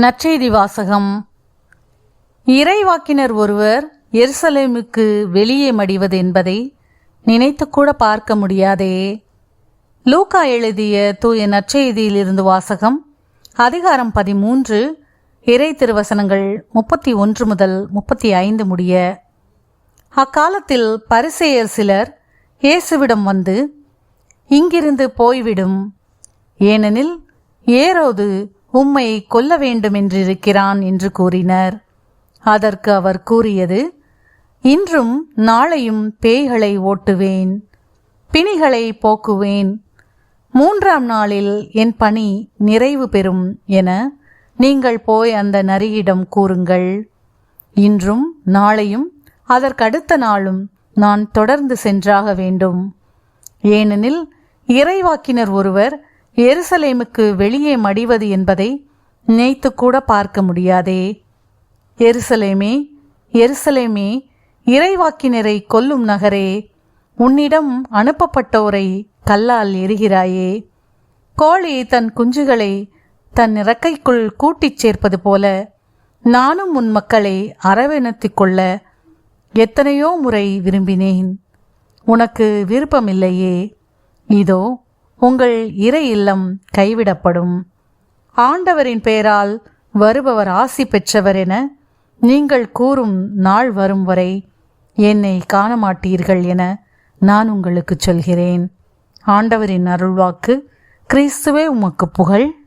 நற்செய்தி வாசகம் இறைவாக்கினர் ஒருவர் எருசலேமுக்கு வெளியே மடிவது என்பதை நினைத்துக்கூட பார்க்க முடியாதே. லூக்கா எழுதிய தூய நற்செய்தியிலிருந்து வாசகம் அதிகாரம் பதிமூன்று இறை திருவசனங்கள் முப்பத்தி ஒன்று முதல் முப்பத்தி ஐந்து முடிய. அக்காலத்தில் பரிசெயர் சிலர் இயேசுவிடம் வந்து இங்கிருந்து போய்விடும். ஏனெனில் ஏரோது உம்மை கொல்ல வேண்டுமென்றிருக்கிறான் என்று கூறினர். அதற்கு அவர் கூறியது இன்றும் நாளையும் பேய்களை ஓட்டுவேன் பிணிகளை போக்குவேன். மூன்றாம் நாளில் என் பணி நிறைவு பெறும் என நீங்கள் போய் அந்த நரியிடம் கூறுங்கள். இன்றும் நாளையும் அதற்கடுத்த நாளும் நான் தொடர்ந்து சென்றாக வேண்டும். ஏனெனில் இறைவாக்கினர் ஒருவர் எருசலேமுக்கு வெளியே மடிவது என்பதை நினைத்து கூட பார்க்க முடியாதே. எருசலேமே எருசலேமே இறைவாக்கினரை கொல்லும் நகரே உன்னிடம் அனுப்பப்பட்டோரை கல்லால் எரிகிறாயே. கோழி தன் குஞ்சுகளை தன் இறக்கைக்குள் கூட்டிச் சேர்ப்பது போல நானும் உன் மக்களை அரவணைத்துக் கொள்ள எத்தனையோ முறை விரும்பினேன். உனக்கு விருப்பமில்லையே. இதோ உங்கள் இறை இல்லம் கைவிடப்படும். ஆண்டவரின் பெயரால் வருபவர் ஆசி பெற்றவர் என நீங்கள் கூறும் நாள் வரும் வரை என்னை காணமாட்டீர்கள் என நான் உங்களுக்கு சொல்கிறேன். ஆண்டவரின் அருள்வாக்கு கிறிஸ்துவே உமக்கு புகழ்.